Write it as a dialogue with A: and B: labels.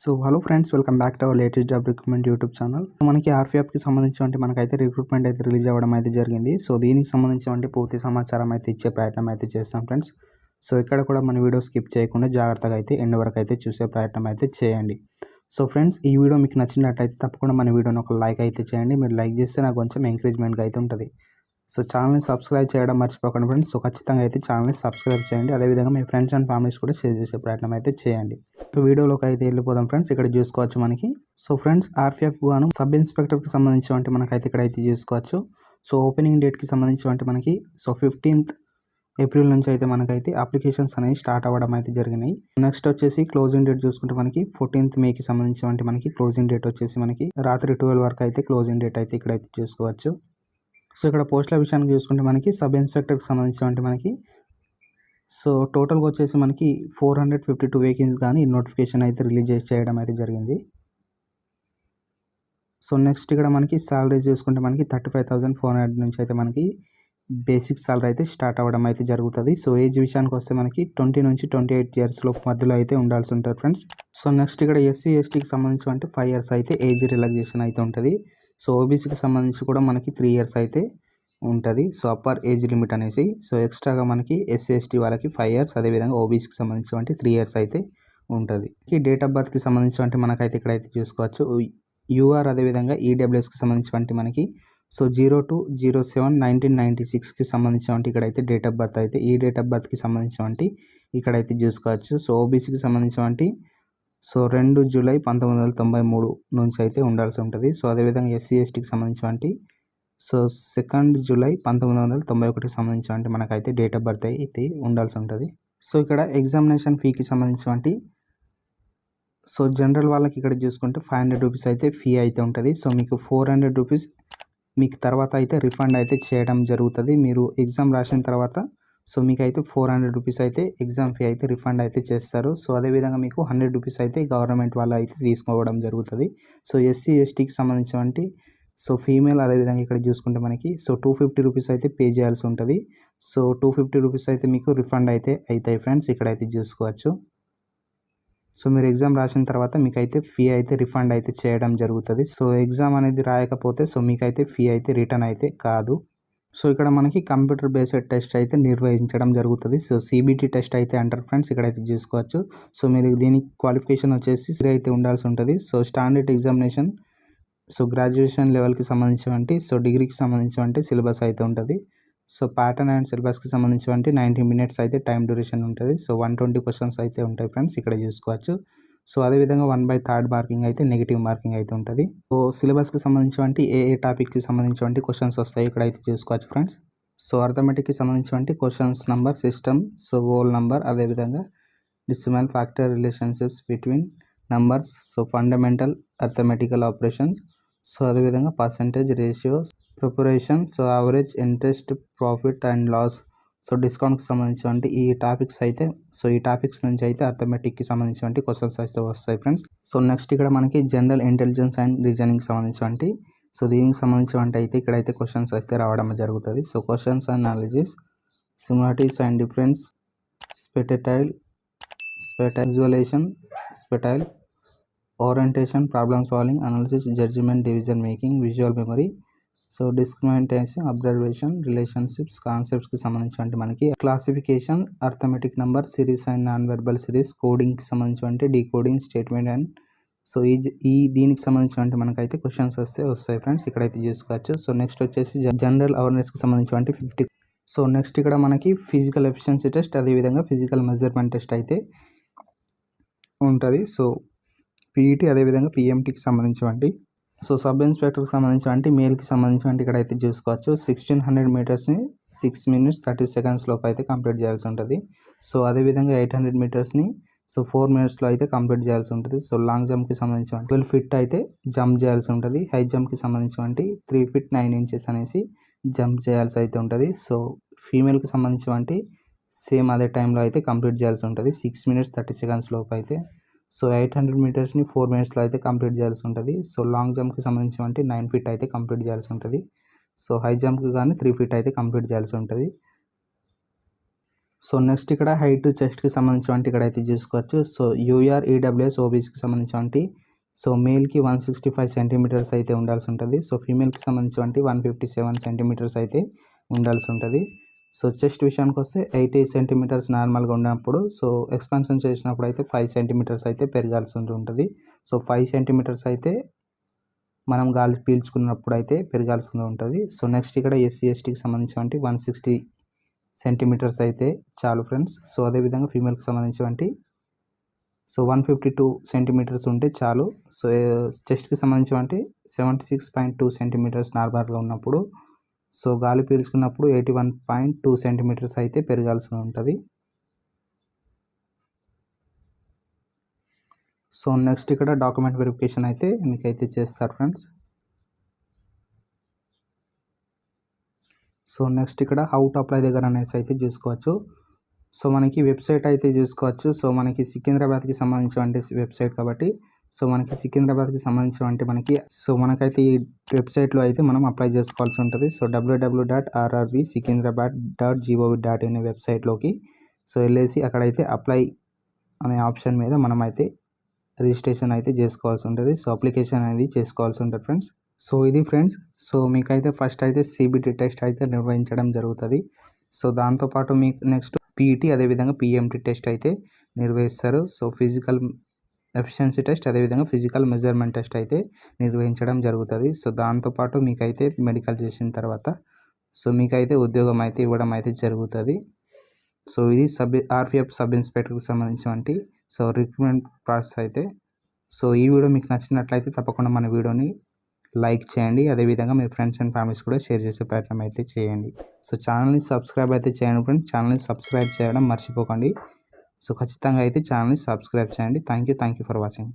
A: So hello friends welcome back to our latest job recruitment YouTube channel మనకి ఆర్ఫీఎఫ్కి సంబంధించి మనకైతే రిక్రూట్మెంట్ అయితే రిలీజ్ అవ్వడం అయితే జరిగింది. సో దీనికి సంబంధించి పూర్తి సమాచారం అయితే ఇచ్చే ప్రయత్నం అయితే చేస్తాం ఫ్రెండ్స్ సో ఇక్కడ కూడా మన వీడియో స్కిప్ చేయకుండా జాగ్రత్తగా అయితే ఎండ్ వరకు అయితే చూసే ప్రయత్నం అయితే చేయండి. సో ఫ్రెండ్స్ ఈ వీడియో మీకు నచ్చినట్లయితే తప్పకుండా మన వీడియోని ఒక లైక్ అయితే చేయండి. మీరు లైక్ చేస్తే నాకు కొంచెం ఎంకరేజ్మెంట్గా అయితే ఉంటుంది. సో ఛానల్ని సబ్స్క్రైబ్ చేయడం మర్చిపోకండి ఫ్రెండ్స్. సో ఖచ్చితంగా అయితే ఛానల్ని సబ్స్క్రైబ్ చేయండి. అదేవిధంగా మీ ఫ్రెండ్స్ అండ్ ఫ్యామిలీస్ కూడా షేర్ చేసే ప్రయత్నం అయితే చేయండి. వీడియోలోకి అయితే వెళ్ళిపోదాం ఫ్రెండ్స్. ఇక్కడ చూసుకోవచ్చు మనకి. సో ఫ్రెండ్స్ ఆర్పిఎఫ్ గాను సబ్ ఇన్స్పెక్టర్కి సంబంధించి అంటే మనకైతే ఇక్కడ అయితే చూసుకోవచ్చు. సో ఓపెనింగ్ డేట్కి సంబంధించి అంటే మనకి సో ఫిఫ్టీన్త్ ఏప్రిల్ నుంచి అయితే మనకైతే అప్లికేషన్స్ అనేవి స్టార్ట్ అవ్వడం అయితే జరిగినాయి. నెక్స్ట్ వచ్చేసి క్లోజింగ్ డేట్ చూసుకుంటే మనకి ఫోర్టీన్త్ మేకి సంబంధించి మనకి క్లోజింగ్ డేట్ వచ్చేసి మనకి రాత్రి ట్వెల్వ్ వరకు అయితే క్లోజింగ్ డేట్ అయితే ఇక్కడ అయితే చూసుకోవచ్చు. సో ఇక్కడ పోస్టుల విషయానికి చూసుకుంటే మనకి సబ్ ఇన్స్పెక్టర్కి సంబంధించినటువంటి మనకి సో టోటల్గా వచ్చేసి మనకి four hundred fifty two vacancies కానీ నోటిఫికేషన్ అయితే రిలీజ్ చేయడం అయితే జరిగింది. సో నెక్స్ట్ ఇక్కడ మనకి సాలరీస్ చూసుకుంటే మనకి thirty five thousand four hundred నుంచి అయితే మనకి బేసిక్ సాలరీ అయితే స్టార్ట్ అవ్వడం అయితే జరుగుతుంది. సో ఏజ్ విషయానికి వస్తే మనకి ట్వంటీ నుంచి ట్వంటీ ఎయిట్ ఇయర్స్ లోపు మధ్యలో అయితే ఉండాల్సి ఉంటుంది ఫ్రెండ్స్. సో నెక్స్ట్ ఇక్కడ ఎస్సీ ఎస్టీకి సంబంధించి అంటే ఫైవ్ ఇయర్స్ అయితే ఏజ్ రిలాక్సేషన్ అయితే ఉంటుంది. సో ఓబీసీకి సంబంధించి కూడా మనకి త్రీ ఇయర్స్ అయితే ఉంటుంది. సో అప్పర్ ఏజ్ లిమిట్ అనేసి. సో ఎక్స్ట్రాగా మనకి ఎస్సీ ఎస్టీ వాళ్ళకి ఫైవ్ ఇయర్స్ అదేవిధంగా ఓబీసీకి సంబంధించి అంటే త్రీ ఇయర్స్ అయితే ఉంటుంది. ఈ డేట్ ఆఫ్ బర్త్కి సంబంధించి అంటే మనకైతే ఇక్కడైతే చూసుకోవచ్చు. యూఆర్ అదేవిధంగా ఈడబ్ల్యూఎస్కి సంబంధించి మనకి. So zero two zero seven nineteen ninety సిక్స్కి సంబంధించినటువంటి ఇక్కడైతే డేట్ ఆఫ్ బర్త్ అయితే ఈ డేట్ ఆఫ్ బర్త్కి సంబంధించినటువంటి ఇక్కడైతే చూసుకోవచ్చు. సో ఓబీసీకి సంబంధించినటువంటి సో రెండు జూలై పంతొమ్మిది వందల తొంభై మూడు నుంచి అయితే ఉండాల్సి ఉంటుంది. సో అదేవిధంగా ఎస్సీ ఎస్టీకి సంబంధించినటువంటి సో సెకండ్ జూలై పంతొమ్మిది వందల తొంభై ఒకటికి సంబంధించినటువంటి మనకైతే డేట్ ఆఫ్ బర్త్ అయితే ఉండాల్సి ఉంటుంది. సో ఇక్కడ ఎగ్జామినేషన్ ఫీకి సంబంధించినటువంటి సో జనరల్ వాళ్ళకి ఇక్కడ చూసుకుంటే ఫైవ్ హండ్రెడ్ రూపీస్ అయితే ఫీ అయితే ఉంటుంది. సో మీకు ఫోర్ హండ్రెడ్ రూపీస్ మీకు తర్వాత అయితే రిఫండ్ అయితే చేయడం జరుగుతుంది. మీరు ఎగ్జామ్ రాసిన తర్వాత సో మీకు అయితే ఫోర్ హండ్రెడ్ రూపీస్ అయితే ఎగ్జామ్ ఫీ అయితే రిఫండ్ అయితే చేస్తారు. సో అదేవిధంగా మీకు హండ్రెడ్ రూపీస్ అయితే గవర్నమెంట్ వాళ్ళు అయితే తీసుకోవడం జరుగుతుంది. సో ఎస్సీ ఎస్టీకి సంబంధించినటువంటి సో ఫీమేల్ అదేవిధంగా ఇక్కడ చూసుకుంటే మనకి సో టూ ఫిఫ్టీ రూపీస్ అయితే పే చేయాల్సి ఉంటుంది. సో టూ ఫిఫ్టీ రూపీస్ అయితే మీకు రిఫండ్ అయితే అవుతాయి ఫ్రెండ్స్ ఇక్కడైతే చూసుకోవచ్చు. సో మీరు ఎగ్జామ్ రాసిన తర్వాత మీకైతే ఫీ అయితే రిఫండ్ అయితే చేయడం జరుగుతుంది. సో ఎగ్జామ్ అనేది రాయకపోతే సో మీకైతే ఫీ అయితే రిటర్న్ అయితే కాదు. సో ఇక్కడ మనకి కంప్యూటర్ బేస్డ్ టెస్ట్ అయితే నిర్వహించడం జరుగుతుంది. సో సీబీటీ టెస్ట్ అయితే అంటారు ఫ్రెండ్స్ ఇక్కడైతే చూసుకోవచ్చు. సో మీరు దీనికి క్వాలిఫికేషన్ వచ్చేసి అయితే ఉండాల్సి ఉంటుంది. So standard examination so graduation లెవెల్కి సంబంధించినటువంటి సో డిగ్రీకి సంబంధించినటువంటి సిలబస్ అయితే ఉంటుంది. సో ప్యాటర్న్ అండ్ సిలబస్కి సంబంధించినటువంటి నైంటీ మినిట్స్ అయితే టైం డ్యూరేషన్ ఉంటుంది. సో వన్ ట్వంటీ క్వశ్చన్స్ అయితే ఉంటాయి ఫ్రెండ్స్ ఇక్కడ చూసుకోవచ్చు. సో అదేవిధంగా వన్ బై థర్డ్ మార్కింగ్ అయితే నెగిటివ్ మార్కింగ్ అయితే ఉంటుంది. సో సిలబస్కి సంబంధించినటువంటి ఏ ఏ టాపిక్కి సంబంధించినటువంటి క్వశ్చన్స్ వస్తాయి ఇక్కడ అయితే చూసుకోవచ్చు ఫ్రెండ్స్ సో అర్థమెటిక్కి సంబంధించినటువంటి questions number system so whole number అదేవిధంగా decimal factor relationships between numbers so fundamental arithmetical operations so అదేవిధంగా percentage ratios preparation so average interest profit and loss so డిస్కౌంట్కి సంబంధించినటువంటి ఈ టాపిక్స్ అయితే సో ఈ టాపిక్స్ నుంచి అయితే అర్థమెటిక్కి సంబంధించినటువంటి క్వశ్చన్స్ అయితే వస్తాయి ఫ్రెండ్స్. సో నెక్స్ట్ ఇక్కడ మనకి జనరల్ ఇంటెలిజెన్స్ అండ్ రీజనింగ్ సంబంధించినటువంటి సో దీనికి సంబంధించినటువంటి అయితే ఇక్కడైతే క్వశ్చన్స్ అయితే రావడం జరుగుతుంది. So questions and analysis similarities and difference spatial spatial visualisation spatial orientation problem solving analysis judgement division making visual memory so discrimination observation relationships కాన్సెప్ట్స్కి సంబంధించి మనకి classification arithmetic number series and non verbal series కోడింగ్కి సంబంధించి decoding statement and so ఈ ఈ దీనికి సంబంధించిన మనకైతే questions వస్తే వస్తాయి ఫ్రెండ్స్. ఇక్కడైతే చూసుకోవచ్చు. సో నెక్స్ట్ వచ్చేసి జనరల్ అవేర్నెస్కి సంబంధించి ఫిఫ్టీ సో నెక్స్ట్ ఇక్కడ మనకి ఫిజికల్ ఎఫిషియన్సీ టెస్ట్ అదేవిధంగా ఫిజికల్ మెజర్మెంట్ టెస్ట్ అయితే ఉంటుంది. సో పీఈటీ అదేవిధంగా పిఎంటీకి సంబంధించినటువంటి సో సబ్ ఇన్స్పెక్టర్కి సంబంధించినటువంటి మేల్కి సంబంధించినటువంటి ఇక్కడ అయితే చూసుకోవచ్చు. సిక్స్టీన్ హండ్రెడ్ మీటర్స్ని సిక్స్ మినిట్స్ థర్టీ సెకండ్స్ లోపు అయితే కంప్లీట్ చేయాల్సి ఉంటుంది. సో అదేవిధంగా ఎయిట్ హండ్రెడ్ మీటర్స్ని సో ఫోర్ మినిట్స్లో అయితే కంప్లీట్ చేయాల్సి ఉంటుంది. సో లాంగ్ జంప్కి సంబంధించిన ట్వెల్వ్ ఫిట్ అయితే జంప్ చేయాల్సి ఉంటుంది. హై జంప్కి సంబంధించినటువంటి త్రీ ఫిట్ నైన్ ఇంచెస్ అనేసి జంప్ చేయాల్సి అయితే ఉంటుంది. సో ఫీమేల్కి సంబంధించినటువంటి సేమ్ అదే టైంలో అయితే కంప్లీట్ చేయాల్సి ఉంటుంది. సిక్స్ మినిట్స్ థర్టీ సెకండ్స్ లోపు అయితే సో ఎయిట్ హండ్రెడ్ మీటర్స్ని ఫోర్ మినిట్స్లో అయితే కంప్లీట్ చేయాల్సి ఉంటుంది. సో లాంగ్ జంప్కి సంబంధించి నైన్ ఫీట్ అయితే కంప్లీట్ చేయాల్సి ఉంటుంది. సో హై జంప్కి కానీ త్రీ ఫీట్ అయితే కంప్లీట్ చేయాల్సి ఉంటుంది. సో నెక్స్ట్ ఇక్కడ హైట్ చెస్ట్కి సంబంధించినటువంటి ఇక్కడ అయితే చూసుకోవచ్చు. సో యూఆర్ ఈడబ్ల్యూఎస్ ఓబీసీకి సంబంధించినటువంటి సో మేల్కి వన్ సిక్స్టీ ఫైవ్ సెంటీమీటర్స్ అయితే ఉండాల్సి ఉంటుంది. సో ఫీమేల్కి సంబంధించినటువంటి వన్ ఫిఫ్టీ సెవెన్ సెంటీమీటర్స్ అయితే ఉండాల్సి ఉంటుంది. సో చెస్ట్ విషయానికి వస్తే ఎయిటీ సెంటీమీటర్స్ నార్మల్గా ఉన్నప్పుడు సో ఎక్స్పాన్షన్ చేసినప్పుడు అయితే ఫైవ్ సెంటీమీటర్స్ అయితే పెరగాల్సి ఉంటుంది. సో ఫైవ్ సెంటీమీటర్స్ అయితే మనం గాలి పీల్చుకున్నప్పుడు అయితే పెరగాల్సి ఉంటుంది. సో నెక్స్ట్ ఇక్కడ ఎస్సీ ఎస్టీకి సంబంధించినటువంటి వన్ సిక్స్టీ సెంటీమీటర్స్ అయితే చాలు ఫ్రెండ్స్. సో అదేవిధంగా ఫీమేల్కి సంబంధించినటువంటి so one fifty two centimetres ఉంటే చాలు. సో చెస్ట్కి సంబంధించినటువంటి seventy six point two centimetres నార్మల్గా ఉన్నప్పుడు సో గాలి పీల్చుకున్నప్పుడు eighty one point two centimetres అయితే పెరగాల్సి ఉంటుంది. సో నెక్స్ట్ ఇక్కడ డాక్యుమెంట్ వెరిఫికేషన్ అయితే మీకు అయితే చేస్తారు ఫ్రెండ్స్. సో నెక్స్ట్ ఇక్కడ హౌ టు అప్లై దగ్గర అనేసి అయితే చూసుకోవచ్చు. సో మనకి వెబ్సైట్ అయితే చూసుకోవచ్చు. సో మనకి సికింద్రాబాద్కి సంబంధించినటువంటి వెబ్సైట్ కాబట్టి సో మనకి సికింద్రాబాద్కి సంబంధించినటువంటి మనకి సో మనకైతే ఈ వెబ్సైట్లో అయితే మనం అప్లై చేసుకోవాల్సి ఉంటుంది. So WWW dot RRB Secunderabad dot GOV dot in వెబ్సైట్లోకి సో వెళ్ళేసి అక్కడైతే అప్లై అనే ఆప్షన్ మీద మనం అయితే రిజిస్ట్రేషన్ అయితే చేసుకోవాల్సి ఉంటుంది. సో అప్లికేషన్ అనేది చేసుకోవాల్సి ఉంటుంది ఫ్రెండ్స్. సో ఇది ఫ్రెండ్స్ సో మీకైతే ఫస్ట్ అయితే సిబిటి టెస్ట్ అయితే నిర్వహించడం జరుగుతుంది. సో దాంతోపాటు మీకు నెక్స్ట్ పీఈటీ అదేవిధంగా పిఎంటీ టెస్ట్ అయితే నిర్వహిస్తారు. సో ఫిజికల్ ఎఫిషియన్సీ టెస్ట్ అదేవిధంగా ఫిజికల్ మెజర్మెంట్ టెస్ట్ అయితే నిర్వహించడం జరుగుతుంది. సో దాంతోపాటు మీకైతే మెడికల్ చేసిన తర్వాత సో మీకైతే ఉద్యోగం అయితే ఇవ్వడం అయితే జరుగుతుంది. సో ఇది సబ్ ఆర్పిఎఫ్ సబ్ ఇన్స్పెక్టర్కి సంబంధించినటువంటి సో రిక్రూట్మెంట్ ప్రాసెస్ అయితే. సో ఈ వీడియో మీకు నచ్చినట్లయితే తప్పకుండా మన వీడియోని లైక్ చేయండి. అదేవిధంగా మీ ఫ్రెండ్స్ అండ్ ఫ్యామిలీస్ కూడా షేర్ చేసే ప్రయత్నం అయితే చేయండి. సో ఛానల్ని సబ్స్క్రైబ్ అయితే చేయండి ఫ్రెండ్స్. ఛానల్ని సబ్స్క్రైబ్ చేయడం మర్చిపోకండి. సో ఖచ్చితంగా అయితే ఛానల్ని సబ్స్క్రైబ్ చేయండి. Thank you thank you for watching.